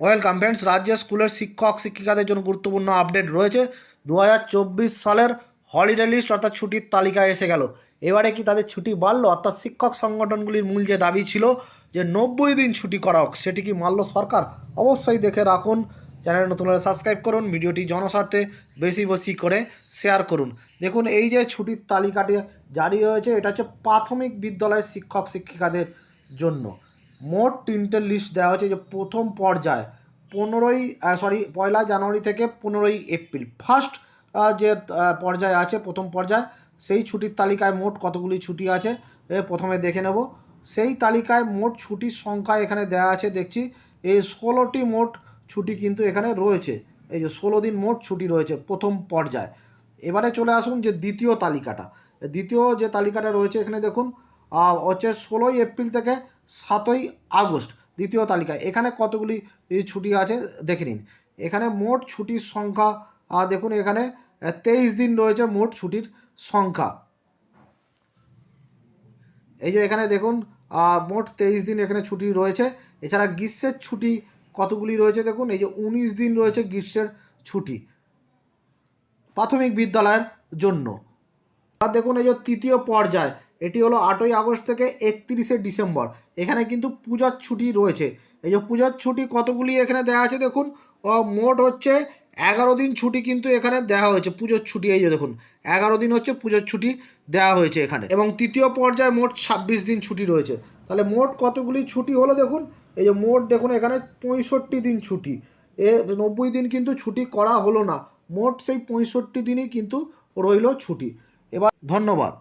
Welcome friends, রাজ্যের স্কুলের শিক্ষক, শিক্ষিকাদের জন্য গুরুত্বপূর্ণ আপডেট রয়েছে। দু হাজার চব্বিশ সালের হলিডে লিস্ট অর্থাৎ ছুটির তালিকা এসে গেল। এবারে কি তাদের ছুটি বাড়লো? অর্থাৎ শিক্ষক সংগঠনগুলির মূল যে দাবি ছিল যে নব্বই দিন ছুটি করা হোক, সেটি কি মানল সরকার? অবশ্যই দেখে রাখুন। চ্যানেল নতুন হলে সাবস্ক্রাইব করুন, ভিডিওটি জনস্বার্থে বেশি বেশি করে শেয়ার করুন। দেখুন, এই যে ছুটির তালিকাটি জারি হয়েছে, এটা হচ্ছে প্রাথমিক বিদ্যালয়ের শিক্ষক, শিক্ষিকাদের জন্য। মোট তিনটে লিস্ট দেওয়া হয়েছে যে প্রথম পর্যায়ে পনেরোই সরি পয়লা জানুয়ারি থেকে পনেরোই এপ্রিল। ফার্স্ট যে পর্যায়ে আছে, প্রথম পর্যায়, সেই ছুটির তালিকায় মোট কতগুলি ছুটি আছে প্রথমে দেখে নেব। সেই তালিকায় মোট ছুটির সংখ্যা এখানে দেওয়া আছে, দেখছি। এই ষোলোটি মোট ছুটি কিন্তু এখানে রয়েছে। এই যে ষোলো দিন মোট ছুটি রয়েছে প্রথম পর্যায়ে। এবারে চলে আসুন যে দ্বিতীয় তালিকাটা। দ্বিতীয় যে তালিকাটা রয়েছে এখানে দেখুন হচ্ছে ষোলোই এপ্রিল থেকে সাতই আগস্ট, দ্বিতীয় তালিকায়। এখানে কতগুলি ছুটি আছে? দেখে নিন। এখানে মোট ছুটির সংখ্যা দেখুন এখানে তেইশ দিন রয়েছে মোট ছুটির সংখ্যা। এই যে এখানে দেখুন মোট তেইশ দিন এখানে ছুটি রয়েছে। এছাড়া গ্রীষ্মের ছুটি কতগুলি রয়েছে দেখুন? এই যে উনিশ দিন রয়েছে গ্রীষ্মের ছুটি প্রাথমিক বিদ্যালয়ের জন্য। আর দেখুন এই যে তৃতীয় পর্যায় এটি হলো আটই আগস্ট থেকে একত্রিশে ডিসেম্বর। এখানে কিন্তু পূজার ছুটি রয়েছে। এই যে পূজার ছুটি কতগুলি এখানে দেওয়া আছে দেখুন? মোট হচ্ছে এগারো দিন ছুটি কিন্তু এখানে দেওয়া হয়েছে, পুজোর ছুটি। এই যে দেখুন, এগারো দিন হচ্ছে পুজোর ছুটি দেওয়া হয়েছে এখানে। এবং তৃতীয় পর্যায়ে মোট ছাব্বিশ দিন ছুটি রয়েছে। তাহলে মোট কতগুলি ছুটি হলো দেখুন? এই যে মোট দেখুন, এখানে পঁয়ষট্টি দিন ছুটি। এ, নব্বই দিন কিন্তু ছুটি করা হলো না। মোট সেই পঁয়ষট্টি দিনই কিন্তু রইল ছুটি। এবার ধন্যবাদ।